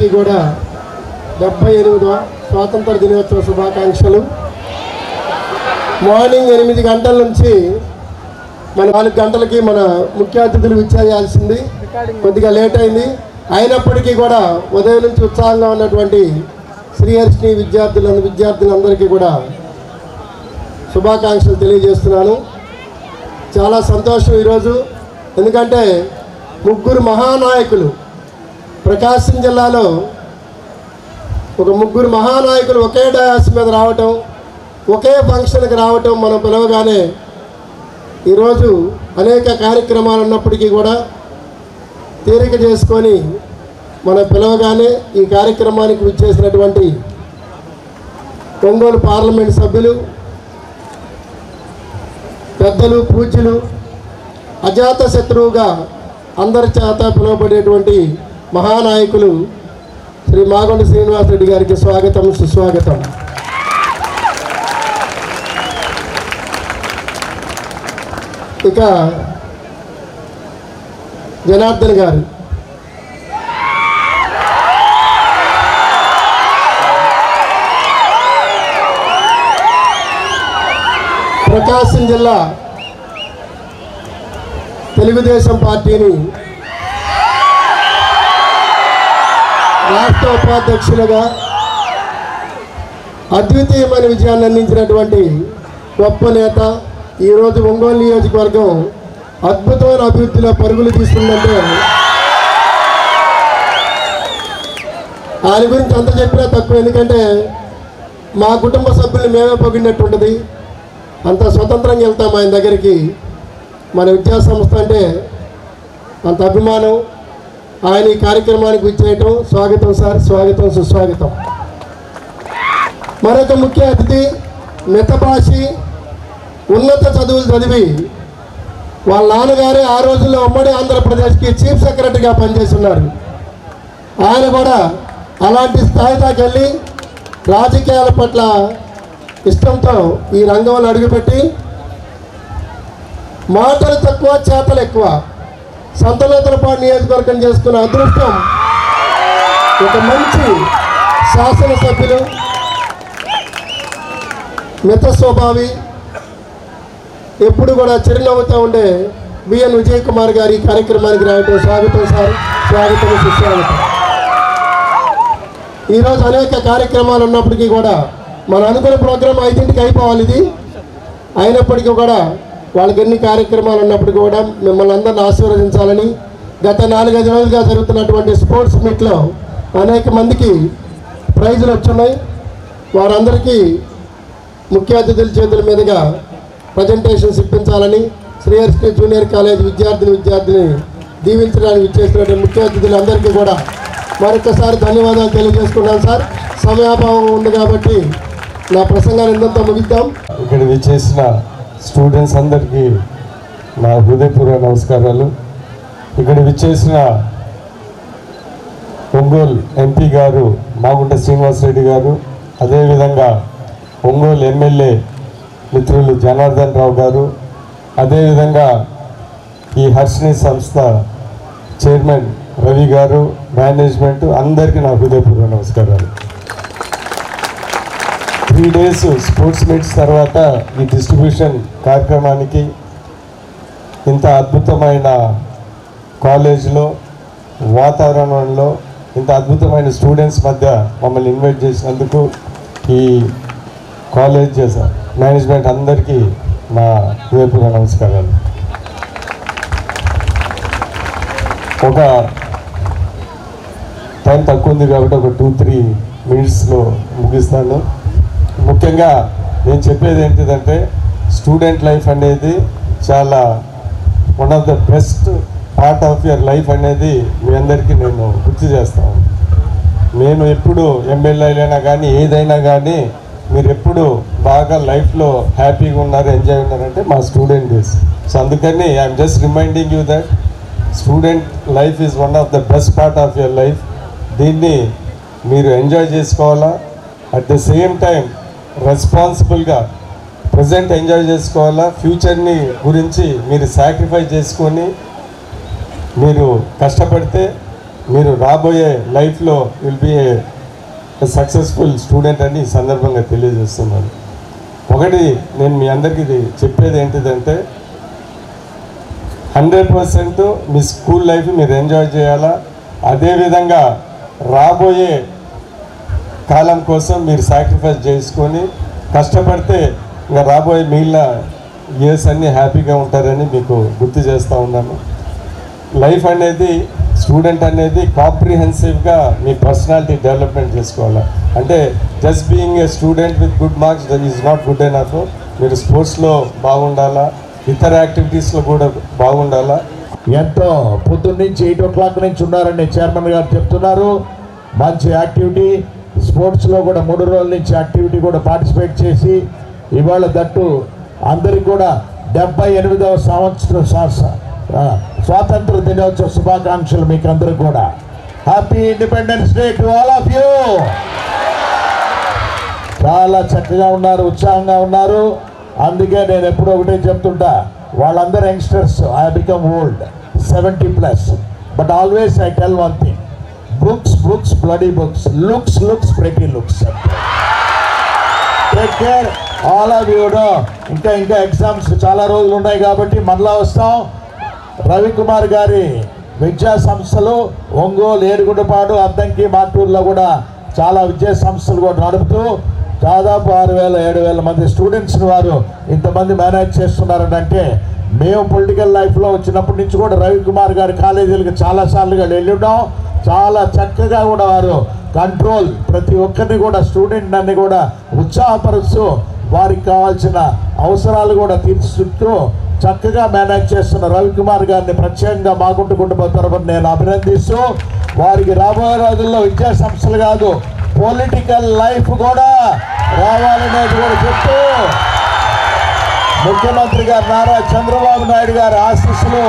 అందరికీ కూడా డెబ్బై ఎనిమిదవ స్వాతంత్ర దినోత్సవ శుభాకాంక్షలు. మార్నింగ్ ఎనిమిది గంటల నుంచి మన నాలుగు గంటలకి మన ముఖ్య అతిథులు విచ్చేయాల్సింది. కొద్దిగా లేట్ అయింది. అయినప్పటికీ కూడా ఉదయం నుంచి ఉత్సాహంగా ఉన్నటువంటి శ్రీహర్షిని విద్యార్థుల విద్యార్థులందరికీ కూడా శుభాకాంక్షలు తెలియజేస్తున్నాను. చాలా సంతోషం ఈరోజు. ఎందుకంటే ముగ్గురు మహానాయకులు ప్రకాశం జిల్లాలో ఒక ముగ్గురు మహానాయకులు ఒకే డయాస్ మీద రావటం ఒకే ఫంక్షన్కి రావటం మనం పిలవగానే ఈరోజు అనేక కార్యక్రమాలు ఉన్నప్పటికీ కూడా తీరిక చేసుకొని మనం పిలవగానే ఈ కార్యక్రమానికి విచ్చేసినటువంటి ఒంగోలు పార్లమెంట్ సభ్యులు పెద్దలు పూజ్యులు అజాత శత్రువుగా అందరి చేత పిలువబడేటువంటి మహానాయకులు శ్రీ మాగొండ శ్రీనివాసరెడ్డి గారికి స్వాగతం సుస్వాగతం. ఇక జనార్దన్ గారు. ప్రకాశం జిల్లా తెలుగుదేశం పార్టీని రాష్ట్ర ఉపాధ్యక్షులుగా అద్వితీయమైన విజయాన్ని అందించినటువంటి గొప్ప నేత ఈరోజు ఒంగోలు నియోజకవర్గం అద్భుతమైన అభివృద్ధిలో పరుగులు తీస్తుందంటే ఆయన గురించి అంత చెప్పినా తక్కువ ఎందుకంటే మా కుటుంబ సభ్యుల్ని మేమే పొగిడినట్టుంటుంది. అంత స్వతంత్రంగా వెళ్తాం ఆయన దగ్గరికి. మన విద్యా సంస్థ అంటే అంత అభిమానం ఆయన ఈ కార్యక్రమానికి విచ్చేయటం స్వాగతం సార్ స్వాగతం సుస్వాగతం. మరొక ముఖ్య అతిథి మితభాషి ఉన్నత చదువులు చదివి వాళ్ళ నాన్నగారే ఆ రోజుల్లో ఉమ్మడి ఆంధ్రప్రదేశ్కి చీఫ్ సెక్రటరీగా పనిచేస్తున్నారు. ఆయన కూడా అలాంటి స్థాయి దాకా వెళ్ళి రాజకీయాల పట్ల ఇష్టంతో ఈ రంగంలో అడుగుపెట్టి మాటలు తక్కువ చేతలు ఎక్కువ. సంతలోతలపాడు నియోజకవర్గం చేసుకున్న అదృష్టం. ఒక మంచి శాసనసభ్యులు మిత స్వభావి ఎప్పుడు కూడా చిరునవ్వుతూ ఉండే బిఎన్ విజయ్ కుమార్ గారి కార్యక్రమానికి రావటం స్వాగతం సార్. స్వాగతం సుస్వాగతం. ఈరోజు అనేక కార్యక్రమాలు ఉన్నప్పటికీ కూడా మన అనుకున్న ప్రోగ్రాం ఐదింటికి అయిపోవాలి ఇది. అయినప్పటికీ కూడా వాళ్ళకి ఎన్ని కార్యక్రమాలు ఉన్నప్పుడు కూడా మిమ్మల్ని అందరిని ఆశీర్వదించాలని గత నాలుగైదు రోజులుగా జరుగుతున్నటువంటి స్పోర్ట్స్ మీట్లో అనేక మందికి ప్రైజులు వచ్చున్నాయి. వారందరికీ ముఖ్య అతిథుల చేతుల మీదుగా ప్రజెంటేషన్స్ ఇప్పించాలని శ్రీహర్షి జూనియర్ కాలేజ్ విద్యార్థిని విద్యార్థిని దీవించడానికి ఇచ్చేసినటువంటి ముఖ్య అతిథులందరికీ కూడా మరొకసారి ధన్యవాదాలు తెలియజేసుకున్నాను సార్. సమయాభావం ఉంది కాబట్టి నా ప్రసంగాన్ని ఇంతంతా ముగిద్దాం. ఇక్కడ విచ్చేసిన స్టూడెంట్స్ అందరికీ నా హృదయపూర్వ నమస్కారాలు. ఇక్కడ విచ్చేసిన ఒంగోలు ఎంపీ గారు మాగుంట శ్రీనివాసరెడ్డి గారు అదేవిధంగా ఒంగోలు ఎమ్మెల్యే మిత్రులు జనార్దన్ రావు గారు అదేవిధంగా ఈ హర్షిని సంస్థ చైర్మన్ రవి గారు మేనేజ్మెంట్ అందరికీ నా హృదయపూర్వ నమస్కారాలు. త్రీ డేస్ స్పోర్ట్స్ మీట్స్ తర్వాత ఈ డిస్ట్రిబ్యూషన్ కార్యక్రమానికి ఇంత అద్భుతమైన కాలేజ్లో వాతావరణంలో ఇంత అద్భుతమైన స్టూడెంట్స్ మధ్య మమ్మల్ని ఇన్వైట్ చేసినందుకు ఈ కాలేజ్ మేనేజ్మెంట్ అందరికీ నా హృదయపూర్వ నమస్కారాలు. ఒక టైం తక్కువ ఉంది కాబట్టి ఒక టూ త్రీ మినిట్స్లో ముగిస్తాను. ముఖ్యంగా నేను చెప్పేది ఏంటిదంటే స్టూడెంట్ లైఫ్ అనేది చాలా one of the best part of your life అనేది మీ అందరికీ నేను గుర్తు చేస్తాను నేను ఎప్పుడు ఎమ్మెల్యే అయినా కానీ ఏదైనా కానీ మీరు ఎప్పుడు బాగా లైఫ్లో హ్యాపీగా ఉన్నారు ఎంజాయ్ ఉన్నారంటే మా స్టూడెంట్ డేస్ సో అందుకని I'm just reminding you that student life is one of the best part of your life దీన్ని మీరు ఎంజాయ్ చేసుకోవాలా? అట్ ద సేమ్ టైం రెస్పాన్సిబుల్గా ప్రజెంట్ ఎంజాయ్ చేసుకోవాలా? ఫ్యూచర్ని గురించి మీరు సాక్రిఫై చేసుకొని మీరు కష్టపడితే మీరు రాబోయే లైఫ్లో will be a successful student అని ఈ సందర్భంగా తెలియజేస్తున్నాను. ఒకటి నేను మీ అందరికీ ఇది చెప్పేది ఏంటిదంటే హండ్రెడ్ పర్సెంట్ మీ స్కూల్ లైఫ్ మీరు ఎంజాయ్ చేయాలా? అదేవిధంగా రాబోయే కాలం కోసం మీరు సాక్రిఫైస్ చేసుకొని కష్టపడితే ఇంకా రాబోయే మిగిలిన ఇయర్స్ అన్నీ హ్యాపీగా ఉంటారని మీకు గుర్తు చేస్తూ ఉన్నాను. లైఫ్ అనేది స్టూడెంట్ అనేది కాంప్రిహెన్సివ్గా మీ పర్సనాలిటీ డెవలప్మెంట్ చేసుకోవాలి. అంటే just being a student with good marks that is not good enough మీరు స్పోర్ట్స్లో బాగుండాలా? ఇతర యాక్టివిటీస్లో కూడా బాగుండాలా? ఎంతో పొద్దున్న నుంచి ఎయిట్ ఓ క్లాక్ నుంచి ఉన్నారని చైర్మన్ గారు చెప్తున్నారు. మంచి యాక్టివిటీ స్పోర్ట్స్లో కూడా మూడు రోజుల నుంచి యాక్టివిటీ కూడా పార్టిసిపేట్ చేసి ఇవాళ దట్టు అందరికి కూడా డెబ్బై ఎనిమిదవ సంవత్సరం స్వాతంత్ర దినోత్సవ శుభాకాంక్షలు మీకు అందరికి కూడా. Happy Independence Day to all of you చాలా చక్కగా ఉన్నారు ఉత్సాహంగా ఉన్నారు. అందుకే నేను ఎప్పుడూ ఒకటే చెప్తుంటా వాళ్ళందరూ youngsters I become old seventy plus but always I tell one thing books books bloody books looks looks pretty looks take care all of you ఇంకా ఇంకా ఎగ్జామ్స్ చాలా రోజులు ఉన్నాయి కాబట్టి మళ్ళా వస్తాం. రవికుమార్ గారి విద్యా సంస్థలు ఒంగోలు ఏరుగుంటపాడు అద్దంకి మాటూరులో కూడా చాలా విద్యా సంస్థలు కూడా నడుపుతూ దాదాపు ఆరు వేల ఏడు వేల మంది స్టూడెంట్స్ని వారు ఇంతమంది మేనేజ్ చేస్తున్నారంటే మేము పొలిటికల్ లైఫ్లో వచ్చినప్పటి నుంచి కూడా రవికుమార్ గారి కాలేజీలకు చాలాసార్లుగా వెళ్ళున్నాం. చాలా చక్కగా కూడా వారు కంట్రోల్ ప్రతి ఒక్కరిని కూడా స్టూడెంట్ అన్ని కూడా ఉత్సాహపరుస్తూ వారికి కావాల్సిన అవసరాలు కూడా తీర్చుతూ చక్కగా మేనేజ్ చేస్తున్న రవికుమార్ గారిని ప్రత్యేకంగా మాగుంటు కుటుంబ తరఫున నేను అభినందిస్తూ వారికి రాబోయే రోజుల్లో విద్యా సంస్థలు కాదు పొలిటికల్ లైఫ్ కూడా రావాలనేది కూడా చెప్తూ ముఖ్యమంత్రి గారు నారా చంద్రబాబు నాయుడు గారి ఆశీస్సులు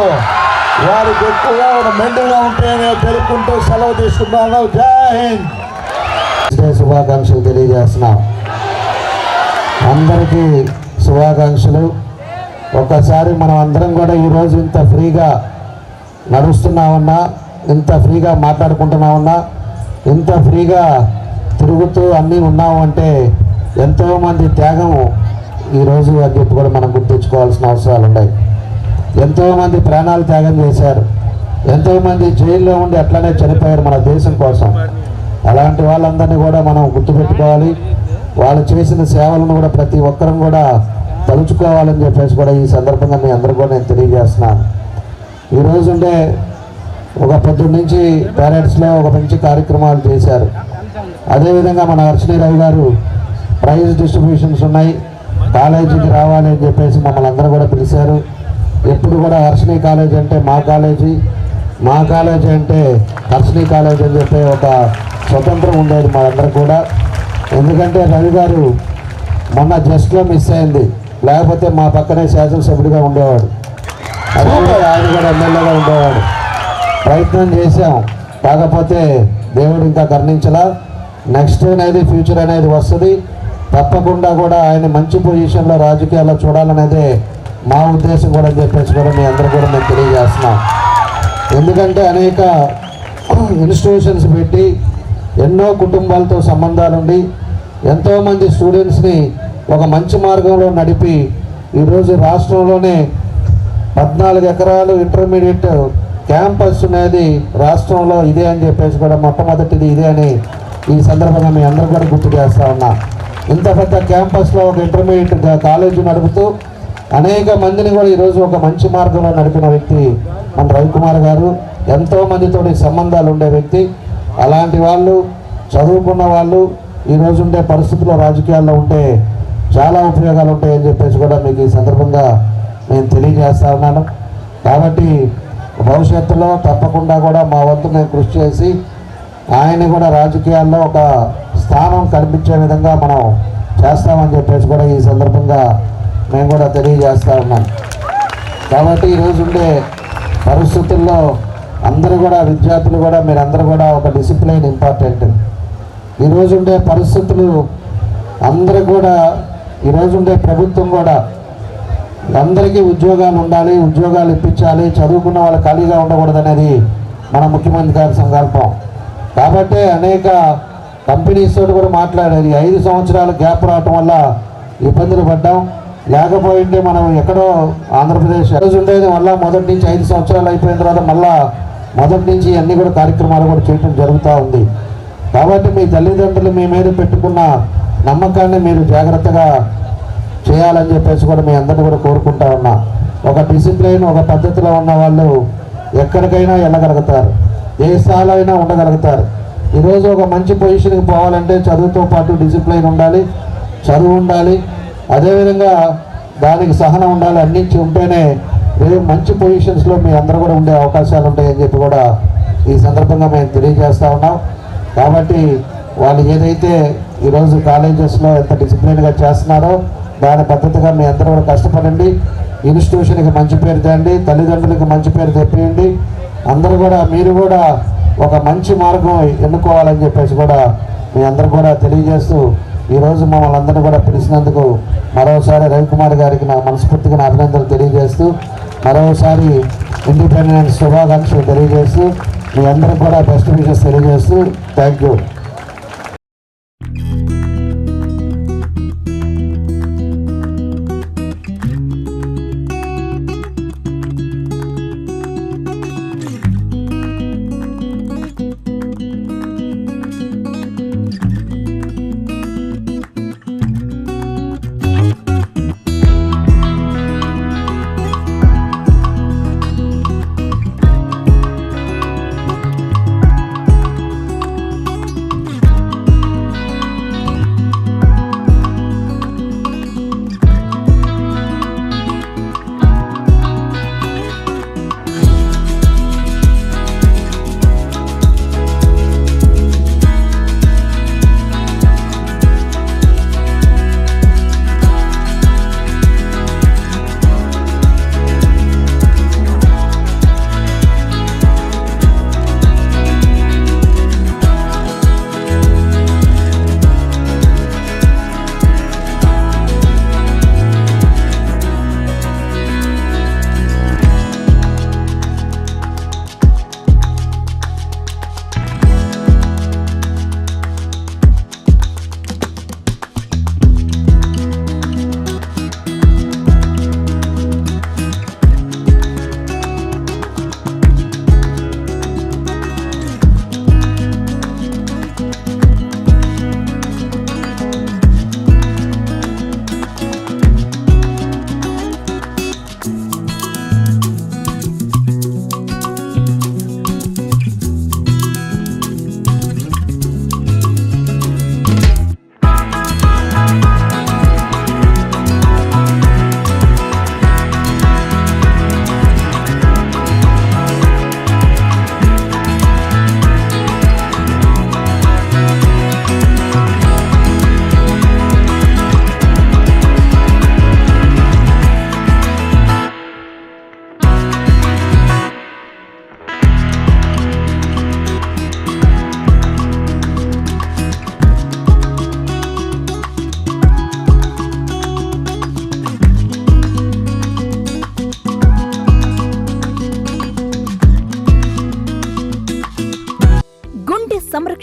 వారికి ఎక్కువగా కూడా మెండుగా ఉంటాయని తెలుపుకుంటూ సెలవు తీసుకున్నాను జై హింద్. శుభాకాంక్షలు తెలియజేస్తున్నాం. అందరికీ శుభాకాంక్షలు. ఒక్కసారి మనం అందరం కూడా ఈరోజు ఇంత ఫ్రీగా నడుస్తున్నామన్నా ఇంత ఫ్రీగా మాట్లాడుకుంటున్నామన్నా ఇంత ఫ్రీగా తిరుగుతూ అన్నీ ఉన్నాము అంటే ఎంతోమంది త్యాగం ఈరోజు అని చెప్పి కూడా మనం గుర్తుంచుకోవాల్సిన అవసరాలు ఉన్నాయి ఎంతోమంది ప్రాణాలు త్యాగం చేశారు. ఎంతోమంది జైల్లో ఉండి అట్లనే చనిపోయారు మన దేశం కోసం. అలాంటి వాళ్ళందరినీ కూడా మనం గుర్తుపెట్టుకోవాలి. వాళ్ళు చేసిన సేవలను కూడా ప్రతి ఒక్కరం కూడా తలుచుకోవాలని చెప్పేసి కూడా ఈ సందర్భంగా మీ అందరూ కూడా నేను తెలియజేస్తున్నాను. ఈరోజు ఉండే ఒక పొద్దున్న నుంచి పేరెంట్స్లో ఒక మంచి కార్యక్రమాలు చేశారు. అదేవిధంగా మన అర్చనీ రవి గారు ప్రైజ్ డిస్ట్రిబ్యూషన్స్ ఉన్నాయి. కాలేజీకి రావాలి అని చెప్పేసి మమ్మల్ని అందరూ కూడా పిలిచారు. ఎప్పుడు కూడా హర్షిని కాలేజ్ అంటే మా కాలేజీ. మా కాలేజీ అంటే హర్షిని కాలేజ్ అని చెప్పే ఒక స్వతంత్రం ఉండేది మా కూడా. ఎందుకంటే రవి గారు మొన్న జస్ట్లో మిస్ అయింది. లేకపోతే మా పక్కనే శాసనసభ్యుడిగా ఉండేవాడు. అదే ఆయన కూడా ఎమ్మెల్యేగా ఉండేవాడు. ప్రయత్నం చేశాం. కాకపోతే దేవుడు ఇంకా కర్ణించలా. నెక్స్ట్ అనేది ఫ్యూచర్ అనేది వస్తుంది. తప్పకుండా కూడా ఆయన మంచి పొజిషన్లో రాజకీయాల్లో చూడాలనేదే మా ఉద్దేశం కూడా అని చెప్పేసి కూడా మీ అందరూ కూడా మేము తెలియజేస్తున్నాం. ఎందుకంటే అనేక ఇన్స్టిట్యూషన్స్ పెట్టి ఎన్నో కుటుంబాలతో సంబంధాలుండి ఎంతోమంది స్టూడెంట్స్ని ఒక మంచి మార్గంలో నడిపి ఈరోజు రాష్ట్రంలోనే పద్నాలుగు ఎకరాలు ఇంటర్మీడియట్ క్యాంపస్ అనేది రాష్ట్రంలో ఇదే అని చెప్పేసి కూడా మొట్టమొదటిది ఇదే అని ఈ సందర్భంగా మీ అందరూ కూడా గుర్తు చేస్తా ఉన్నా. ఇంత పెద్ద క్యాంపస్లో ఒక ఇంటర్మీడియట్ కాలేజీ నడుపుతూ అనేక మందిని కూడా ఈరోజు ఒక మంచి మార్గంలో నడిపిన వ్యక్తి మన రవికుమార్ గారు. ఎంతో మందితోటి సంబంధాలు ఉండే వ్యక్తి. అలాంటి వాళ్ళు చదువుకున్న వాళ్ళు ఈరోజు ఉండే పరిస్థితుల్లో రాజకీయాల్లో ఉంటే చాలా ఉపయోగాలు ఉంటాయని చెప్పేసి కూడా మీకు ఈ సందర్భంగా నేను తెలియజేస్తా ఉన్నాను. కాబట్టి భవిష్యత్తులో తప్పకుండా కూడా మా వంతు నేను కృషి చేసి ఆయన కూడా రాజకీయాల్లో ఒక స్థానం కనిపించే విధంగా మనం చేస్తామని చెప్పేసి కూడా ఈ సందర్భంగా మేము కూడా తెలియజేస్తా ఉన్నాం. కాబట్టి ఈరోజు ఉండే పరిస్థితుల్లో అందరూ కూడా విద్యార్థులు కూడా మీరందరూ కూడా ఒక డిసిప్లైన్ ఇంపార్టెంట్. ఈరోజు ఉండే పరిస్థితులు అందరూ కూడా ఈరోజు ఉండే ప్రభుత్వం కూడా అందరికీ ఉద్యోగాలు ఉండాలి ఉద్యోగాలు ఇప్పించాలి చదువుకున్న వాళ్ళు ఖాళీగా ఉండకూడదు అనేది మన ముఖ్యమంత్రి గారి సంకల్పం. కాబట్టి అనేక కంపెనీస్ తోటి కూడా మాట్లాడారు. ఐదు సంవత్సరాలు గ్యాప్ రావటం వల్ల ఇబ్బందులు పడ్డాం. లేకపోయింటే మనం ఎక్కడో ఆంధ్రప్రదేశ్ రోజు ఉండేది మళ్ళీ మొదటి నుంచి ఐదు సంవత్సరాలు అయిపోయిన తర్వాత మళ్ళీ మొదటి నుంచి అన్నీ కూడా కార్యక్రమాలు కూడా చేయటం జరుగుతూ ఉంది. కాబట్టి మీ తల్లిదండ్రులు మీ మీద పెట్టుకున్న నమ్మకాన్ని మీరు జాగ్రత్తగా చేయాలని చెప్పేసి కూడా మీ అందరిని కూడా కోరుకుంటా ఉన్నా. ఒక డిసిప్లైన్ ఒక పద్ధతిలో ఉన్న వాళ్ళు ఎక్కడికైనా వెళ్ళగలుగుతారు. ఏ స్థాయిలో అయినా ఉండగలుగుతారు. ఈరోజు ఒక మంచి పొజిషన్కి పోవాలంటే చదువుతో పాటు డిసిప్లైన్ ఉండాలి చదువు ఉండాలి. అదేవిధంగా దానికి సహనం ఉండాలి అన్నించి ఉంటేనే రేపు మంచి పొజిషన్స్లో మీ అందరూ కూడా ఉండే అవకాశాలు ఉంటాయని చెప్పి కూడా ఈ సందర్భంగా మేము తెలియజేస్తూ ఉన్నాం. కాబట్టి వాళ్ళు ఏదైతే ఈరోజు కాలేజెస్లో ఎంత డిసిప్లిన్గా చేస్తున్నారో దాని పద్ధతిగా మీ అందరూ కూడా కష్టపడండి. ఇన్స్టిట్యూషన్కి మంచి పేరు తేండి తల్లిదండ్రులకు మంచి పేరు తెప్పియండి. అందరూ కూడా మీరు కూడా ఒక మంచి మార్గం ఎన్నుకోవాలని చెప్పేసి కూడా మీ అందరు కూడా తెలియజేస్తూ ఈరోజు మమ్మల్ని అందరినీ కూడా పిలిచినందుకు మరోసారి రవికుమార్ గారికి నా మనస్ఫూర్తిగా నా అభినందనలు తెలియజేస్తూ మరోసారి ఇండిపెండెన్స్ శుభాకాంక్షలు తెలియజేస్తూ మీ అందరికి కూడా బెస్ట్ విషెస్ తెలియజేస్తూ థ్యాంక్ యూ